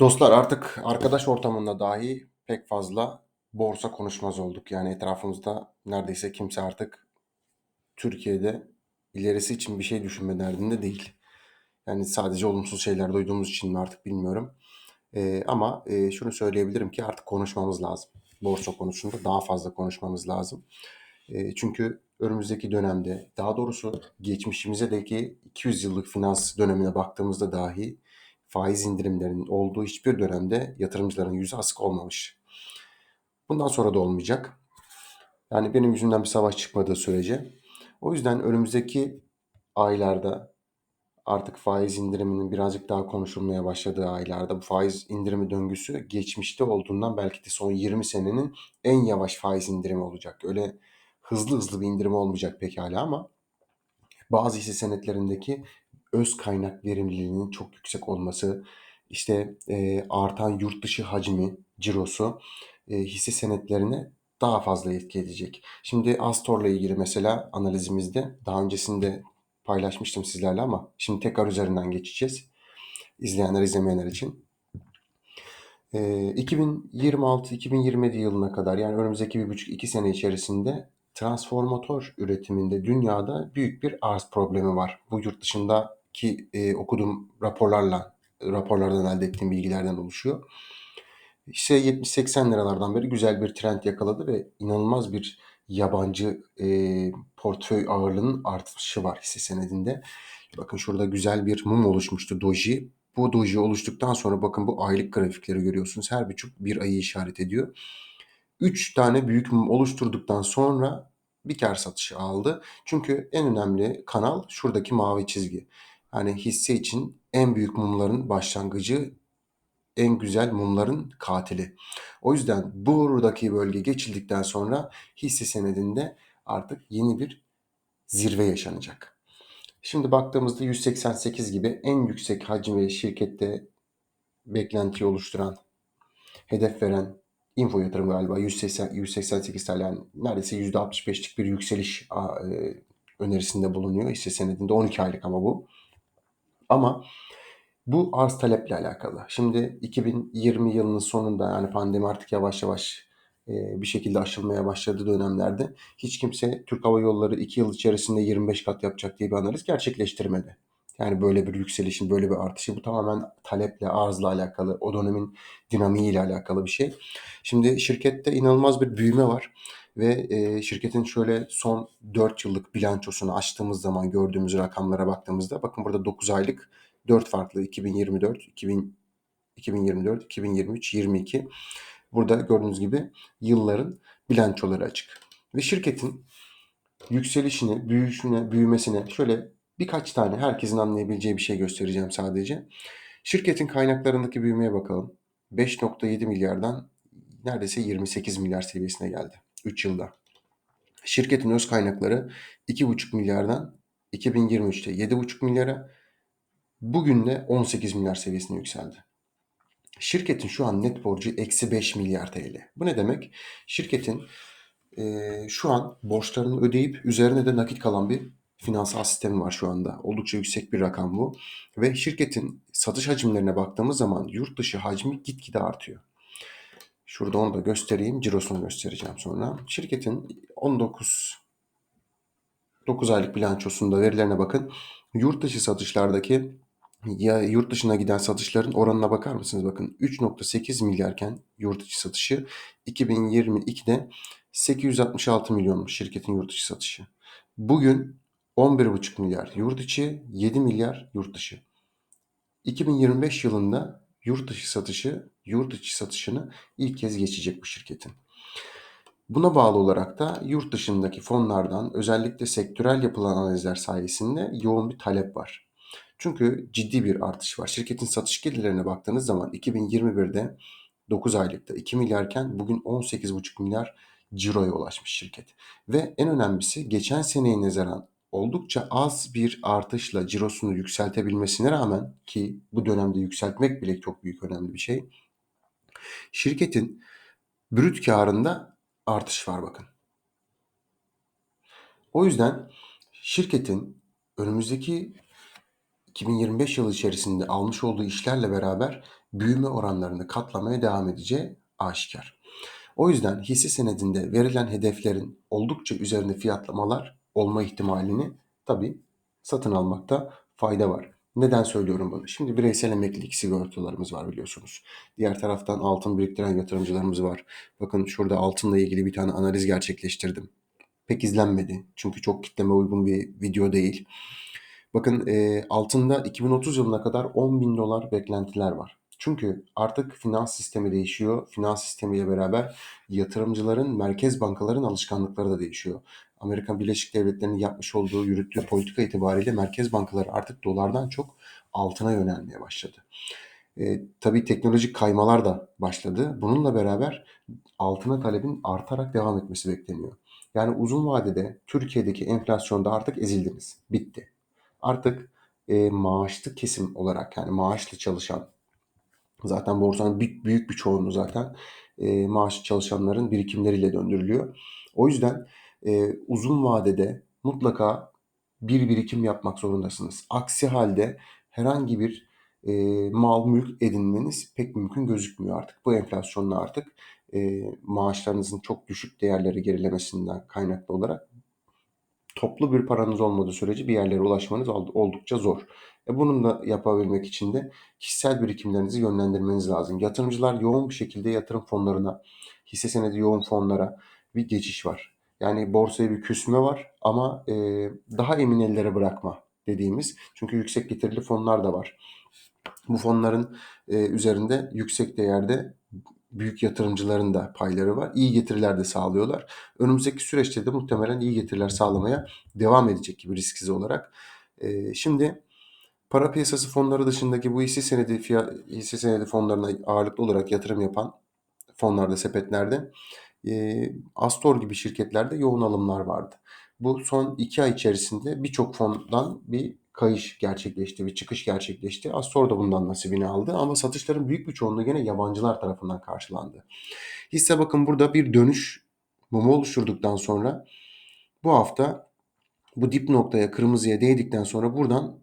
Dostlar artık arkadaş ortamında dahi pek fazla borsa konuşmaz olduk. Yani etrafımızda neredeyse kimse artık Türkiye'de ilerisi için bir şey düşünme derdinde değil. Yani sadece olumsuz şeyler duyduğumuz için mi artık bilmiyorum. Ee, ama e, şunu söyleyebilirim ki artık konuşmamız lazım. Borsa konusunda daha fazla konuşmamız lazım. E, çünkü önümüzdeki dönemde daha doğrusu geçmişimizdeki 200 yıllık finans dönemine baktığımızda dahi faiz indirimlerinin olduğu hiçbir dönemde yatırımcıların yüzü asık olmamış. Bundan sonra da olmayacak. Yani benim yüzümden bir savaş çıkmadığı sürece. O yüzden önümüzdeki aylarda artık faiz indiriminin birazcık daha konuşulmaya başladığı aylarda bu faiz indirimi döngüsü geçmişte olduğundan belki de son 20 senenin en yavaş faiz indirimi olacak. Öyle hızlı hızlı bir indirim olmayacak pekala ama bazı hisse senetlerindeki öz kaynak verimliliğinin çok yüksek olması, işte e, artan yurt dışı hacmi, cirosu e, hisse senetlerine daha fazla etki edecek. Şimdi Astor'la ilgili mesela analizimizde daha öncesinde paylaşmıştım sizlerle ama şimdi tekrar üzerinden geçeceğiz. İzleyenler izlemeyenler için. E, 2026-2027 yılına kadar yani önümüzdeki bir buçuk iki sene içerisinde transformatör üretiminde dünyada büyük bir arz problemi var. Bu yurt dışındaki e, okuduğum raporlarla raporlardan elde ettiğim bilgilerden oluşuyor. İşte 70-80 liralardan beri güzel bir trend yakaladı ve inanılmaz bir yabancı e, portföy ağırlığının artışı var hisse senedinde. Bakın şurada güzel bir mum oluşmuştu doji. Bu doji oluştuktan sonra bakın bu aylık grafikleri görüyorsunuz. Her buçuk bir ayı işaret ediyor. 3 tane büyük mum oluşturduktan sonra bir kar satışı aldı. Çünkü en önemli kanal şuradaki mavi çizgi. Yani hisse için en büyük mumların başlangıcı, en güzel mumların katili. O yüzden buradaki bölge geçildikten sonra hisse senedinde artık yeni bir zirve yaşanacak. Şimdi baktığımızda 188 gibi en yüksek hacmi şirkette beklenti oluşturan, hedef veren info yatırım galiba 180, 188 TL yani neredeyse %65'lik bir yükseliş e, önerisinde bulunuyor hisse senedinde 12 aylık ama bu. Ama bu arz taleple alakalı. Şimdi 2020 yılının sonunda yani pandemi artık yavaş yavaş e, bir şekilde aşılmaya başladığı dönemlerde hiç kimse Türk Hava Yolları 2 yıl içerisinde 25 kat yapacak diye bir analiz gerçekleştirmedi. Yani böyle bir yükselişin, böyle bir artışı bu tamamen taleple, arzla alakalı, o dönemin dinamiğiyle alakalı bir şey. Şimdi şirkette inanılmaz bir büyüme var ve e, şirketin şöyle son 4 yıllık bilançosunu açtığımız zaman gördüğümüz rakamlara baktığımızda bakın burada 9 aylık 4 farklı 2024, 2000, 2024, 2023, 22 burada gördüğünüz gibi yılların bilançoları açık. Ve şirketin yükselişini, büyüyüşüne, büyümesine şöyle birkaç tane herkesin anlayabileceği bir şey göstereceğim sadece. Şirketin kaynaklarındaki büyümeye bakalım. 5.7 milyardan neredeyse 28 milyar seviyesine geldi 3 yılda. Şirketin öz kaynakları 2,5 milyardan 2023'te 7,5 milyara bugün de 18 milyar seviyesine yükseldi. Şirketin şu an net borcu eksi 5 milyar TL. Bu ne demek? Şirketin e, şu an borçlarını ödeyip üzerine de nakit kalan bir finansal sistemi var şu anda. Oldukça yüksek bir rakam bu. Ve şirketin satış hacimlerine baktığımız zaman yurt dışı hacmi gitgide artıyor. Şurada onu da göstereyim. Cirosunu göstereceğim sonra. Şirketin 19 9 aylık bilançosunda verilerine bakın. Yurt dışı satışlardaki ya yurt dışına giden satışların oranına bakar mısınız? Bakın 3.8 milyarken yurt dışı satışı 2022'de 866 milyonmuş şirketin yurt dışı satışı. Bugün 11,5 milyar yurt içi, 7 milyar yurt dışı. 2025 yılında yurt dışı satışı, yurt içi satışını ilk kez geçecek bu şirketin. Buna bağlı olarak da yurt dışındaki fonlardan özellikle sektörel yapılan analizler sayesinde yoğun bir talep var. Çünkü ciddi bir artış var. Şirketin satış gelirlerine baktığınız zaman 2021'de 9 aylıkta 2 milyarken bugün 18,5 milyar ciroya ulaşmış şirket. Ve en önemlisi geçen seneye nazaran oldukça az bir artışla cirosunu yükseltebilmesine rağmen ki bu dönemde yükseltmek bile çok büyük önemli bir şey. Şirketin brüt karında artış var bakın. O yüzden şirketin önümüzdeki 2025 yılı içerisinde almış olduğu işlerle beraber büyüme oranlarını katlamaya devam edeceği aşikar. O yüzden hisse senedinde verilen hedeflerin oldukça üzerinde fiyatlamalar olma ihtimalini tabii satın almakta fayda var. Neden söylüyorum bunu? Şimdi bireysel emeklilik sigortalarımız var biliyorsunuz. Diğer taraftan altın biriktiren yatırımcılarımız var. Bakın şurada altınla ilgili bir tane analiz gerçekleştirdim. Pek izlenmedi. Çünkü çok kitleme uygun bir video değil. Bakın e, altında 2030 yılına kadar 10 bin dolar beklentiler var. Çünkü artık finans sistemi değişiyor. Finans sistemiyle beraber yatırımcıların, merkez bankaların alışkanlıkları da değişiyor. Amerika Birleşik Devletleri'nin yapmış olduğu, yürüttüğü politika itibariyle merkez bankaları artık dolardan çok altına yönelmeye başladı. E, tabii teknolojik kaymalar da başladı. Bununla beraber altına talebin artarak devam etmesi bekleniyor. Yani uzun vadede Türkiye'deki enflasyonda artık ezildiniz. Bitti. Artık e, maaşlı kesim olarak yani maaşlı çalışan zaten borsanın büyük, bir çoğunluğu zaten e, maaşlı çalışanların birikimleriyle döndürülüyor. O yüzden e, uzun vadede mutlaka bir birikim yapmak zorundasınız. Aksi halde herhangi bir e, mal mülk edinmeniz pek mümkün gözükmüyor artık. Bu enflasyonla artık e, maaşlarınızın çok düşük değerleri gerilemesinden kaynaklı olarak toplu bir paranız olmadığı sürece bir yerlere ulaşmanız oldukça zor. E bunun da yapabilmek için de kişisel birikimlerinizi yönlendirmeniz lazım. Yatırımcılar yoğun bir şekilde yatırım fonlarına, hisse senedi yoğun fonlara bir geçiş var. Yani borsaya bir küsme var ama e, daha emin ellere bırakma dediğimiz. Çünkü yüksek getirili fonlar da var. Bu fonların e, üzerinde yüksek değerde büyük yatırımcıların da payları var. İyi getiriler de sağlıyorlar. Önümüzdeki süreçte de muhtemelen iyi getiriler sağlamaya devam edecek gibi risksiz olarak. E, şimdi para piyasası fonları dışındaki bu hisse senedi fiyat, hisse senedi fonlarına ağırlıklı olarak yatırım yapan fonlarda, sepetlerde e, Astor gibi şirketlerde yoğun alımlar vardı. Bu son iki ay içerisinde birçok fondan bir kayış gerçekleşti, bir çıkış gerçekleşti. Astor da bundan nasibini aldı ama satışların büyük bir çoğunluğu gene yabancılar tarafından karşılandı. Hisse bakın burada bir dönüş mumu oluşturduktan sonra bu hafta bu dip noktaya kırmızıya değdikten sonra buradan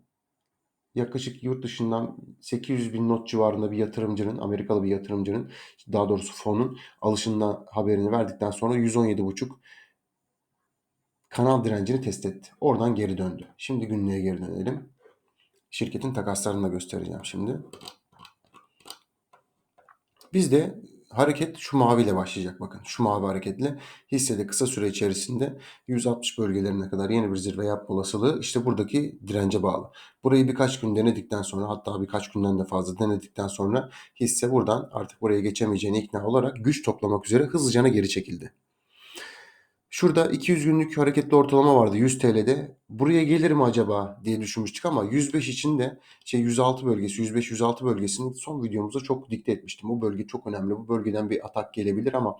yaklaşık yurt dışından 800 bin not civarında bir yatırımcının, Amerikalı bir yatırımcının daha doğrusu fonun alışından haberini verdikten sonra 117,5 kanal direncini test etti. Oradan geri döndü. Şimdi günlüğe geri dönelim. Şirketin takaslarını da göstereceğim şimdi. Bizde hareket şu maviyle başlayacak bakın. Şu mavi hareketle hissede kısa süre içerisinde 160 bölgelerine kadar yeni bir zirve yapma olasılığı işte buradaki dirence bağlı. Burayı birkaç gün denedikten sonra hatta birkaç günden de fazla denedikten sonra hisse buradan artık buraya geçemeyeceğini ikna olarak güç toplamak üzere hızlıca geri çekildi. Şurada 200 günlük hareketli ortalama vardı 100 TL'de. Buraya gelir mi acaba diye düşünmüştük ama 105 için de şey 106 bölgesi 105-106 bölgesini son videomuzda çok dikte etmiştim. Bu bölge çok önemli. Bu bölgeden bir atak gelebilir ama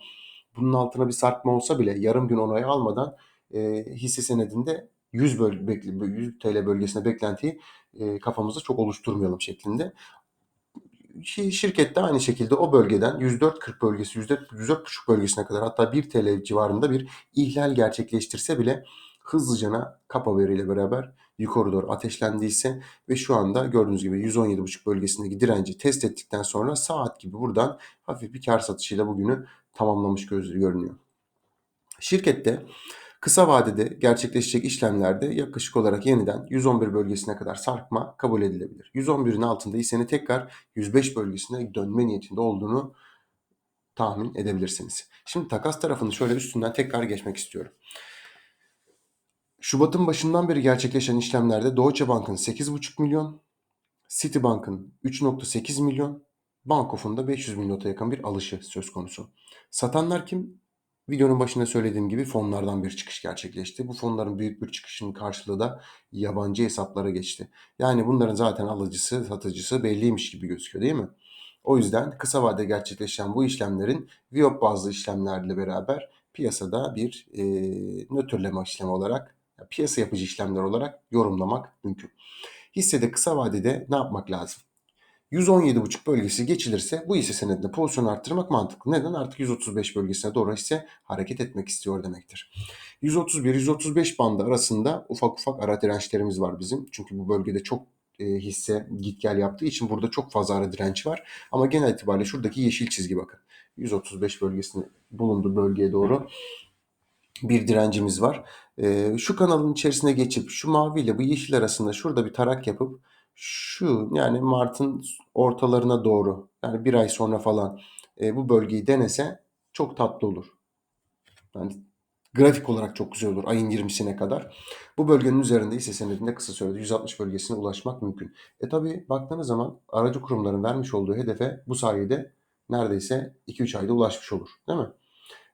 bunun altına bir sarkma olsa bile yarım gün onayı almadan e, hisse senedinde 100, böl 100 TL bölgesine beklentiyi e, kafamızda çok oluşturmayalım şeklinde şirket de aynı şekilde o bölgeden 104.40 bölgesi, %104.5 bölgesine kadar hatta 1 TL civarında bir ihlal gerçekleştirse bile hızlıcana kapa veriyle beraber yukarı doğru ateşlendiyse ve şu anda gördüğünüz gibi 117.5 bölgesindeki direnci test ettikten sonra saat gibi buradan hafif bir kar satışıyla bugünü tamamlamış gözü görünüyor. Şirkette Kısa vadede gerçekleşecek işlemlerde yaklaşık olarak yeniden 111 bölgesine kadar sarkma kabul edilebilir. 111'in altında hisseni tekrar 105 bölgesine dönme niyetinde olduğunu tahmin edebilirsiniz. Şimdi takas tarafını şöyle üstünden tekrar geçmek istiyorum. Şubat'ın başından beri gerçekleşen işlemlerde Deutsche Bank'ın 8,5 milyon, Citibank'ın 3,8 milyon, Bankof'un da 500 milyona yakın bir alışı söz konusu. Satanlar kim? Videonun başında söylediğim gibi fonlardan bir çıkış gerçekleşti. Bu fonların büyük bir çıkışının karşılığı da yabancı hesaplara geçti. Yani bunların zaten alıcısı, satıcısı belliymiş gibi gözüküyor değil mi? O yüzden kısa vadede gerçekleşen bu işlemlerin Viop bazlı işlemlerle beraber piyasada bir e, nötrleme işlemi olarak, piyasa yapıcı işlemler olarak yorumlamak mümkün. Hissede kısa vadede ne yapmak lazım? 117,5 bölgesi geçilirse bu hisse senedinde pozisyon arttırmak mantıklı. Neden? Artık 135 bölgesine doğru hisse hareket etmek istiyor demektir. 131-135 bandı arasında ufak ufak ara dirençlerimiz var bizim. Çünkü bu bölgede çok e, hisse git gel yaptığı için burada çok fazla ara direnç var. Ama genel itibariyle şuradaki yeşil çizgi bakın. 135 bölgesinde bulunduğu bölgeye doğru bir direncimiz var. Ee, şu kanalın içerisine geçip şu mavi ile bu yeşil arasında şurada bir tarak yapıp şu yani Mart'ın ortalarına doğru yani bir ay sonra falan e, bu bölgeyi denese çok tatlı olur. Yani grafik olarak çok güzel olur ayın 20'sine kadar. Bu bölgenin üzerinde ise senedinde kısa sürede 160 bölgesine ulaşmak mümkün. E tabi baktığınız zaman aracı kurumların vermiş olduğu hedefe bu sayede neredeyse 2-3 ayda ulaşmış olur. Değil mi?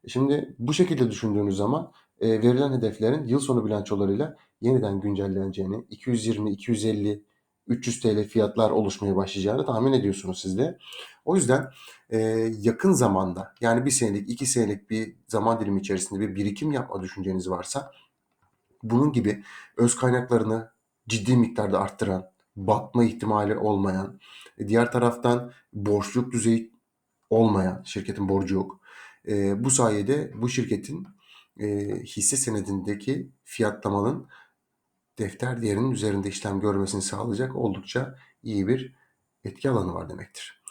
Şimdi bu şekilde düşündüğünüz zaman e, verilen hedeflerin yıl sonu bilançolarıyla yeniden güncelleneceğini, 220, 250, 300 TL fiyatlar oluşmaya başlayacağını tahmin ediyorsunuz siz de. O yüzden e, yakın zamanda yani bir senelik, iki senelik bir zaman dilimi içerisinde bir birikim yapma düşünceniz varsa bunun gibi öz kaynaklarını ciddi miktarda arttıran, batma ihtimali olmayan, e, diğer taraftan borçluluk düzeyi olmayan, şirketin borcu yok. E, bu sayede bu şirketin e, hisse senedindeki fiyatlamanın defter değerinin üzerinde işlem görmesini sağlayacak oldukça iyi bir etki alanı var demektir.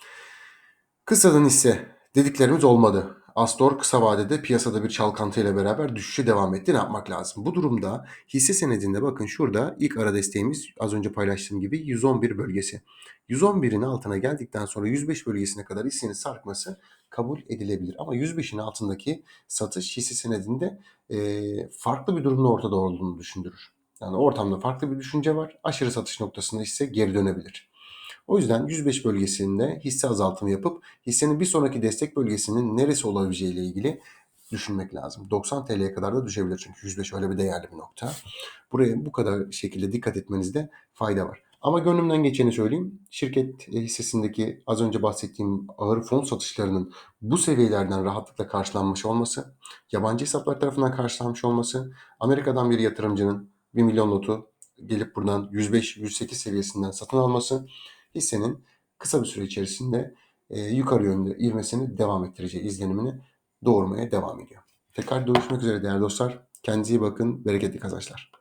Kısadan ise dediklerimiz olmadı. Astor kısa vadede piyasada bir çalkantı ile beraber düşüşe devam etti. Ne yapmak lazım? Bu durumda hisse senedinde bakın şurada ilk ara desteğimiz az önce paylaştığım gibi 111 bölgesi. 111'in altına geldikten sonra 105 bölgesine kadar hissenin sarkması kabul edilebilir. Ama 105'in altındaki satış hisse senedinde e, farklı bir durumda ortada olduğunu düşündürür. Yani ortamda farklı bir düşünce var. Aşırı satış noktasında ise geri dönebilir. O yüzden 105 bölgesinde hisse azaltımı yapıp hissenin bir sonraki destek bölgesinin neresi olabileceği ile ilgili düşünmek lazım. 90 TL'ye kadar da düşebilir çünkü 105 öyle bir değerli bir nokta. Buraya bu kadar şekilde dikkat etmenizde fayda var. Ama gönlümden geçeni söyleyeyim. Şirket hissesindeki az önce bahsettiğim ağır fon satışlarının bu seviyelerden rahatlıkla karşılanmış olması, yabancı hesaplar tarafından karşılanmış olması, Amerika'dan bir yatırımcının 1 milyon notu gelip buradan 105-108 seviyesinden satın alması hissenin kısa bir süre içerisinde e, yukarı yönde ivmesini devam ettireceği izlenimini doğurmaya devam ediyor. Tekrar görüşmek üzere değerli dostlar. Kendinize iyi bakın. Bereketli kazançlar.